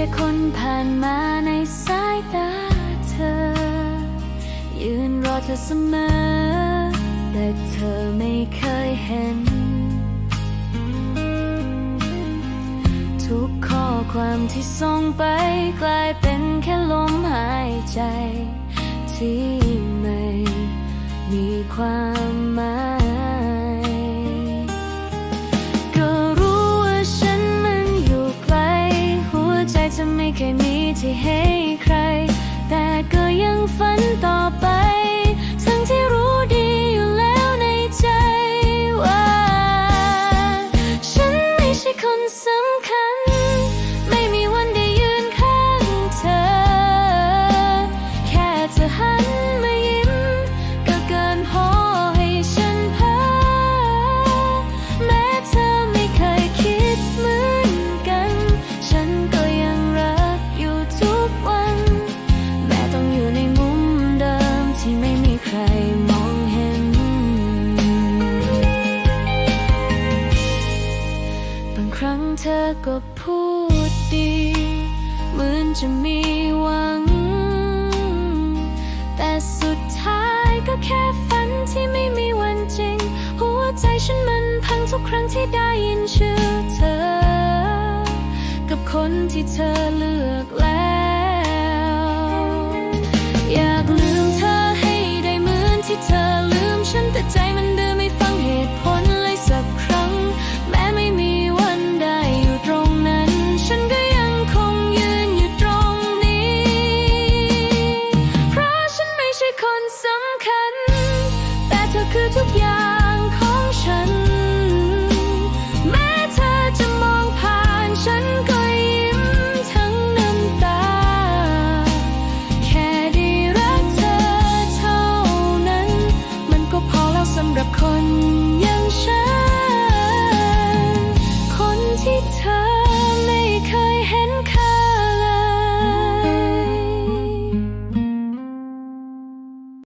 ค่คนผ่านมาในสายตาเธอ ยืนรอเธอเสมอ แต่เธอไม่เคยเห็น ทุกข้อความที่ส่งไปกลายเป็นแค่ลมหาย ใช่ ครั้งเธอก็พูดดี เหมือนจะมีหวัง แต่สุดท้ายก็แค่ฝันที่ไม่มีวันจริง หัวใจฉันมันพังทุกครั้งที่ได้ยินชื่อเธอ กับคนที่เธอเลือกแล้ว เธอคือทุกอย่างของฉัน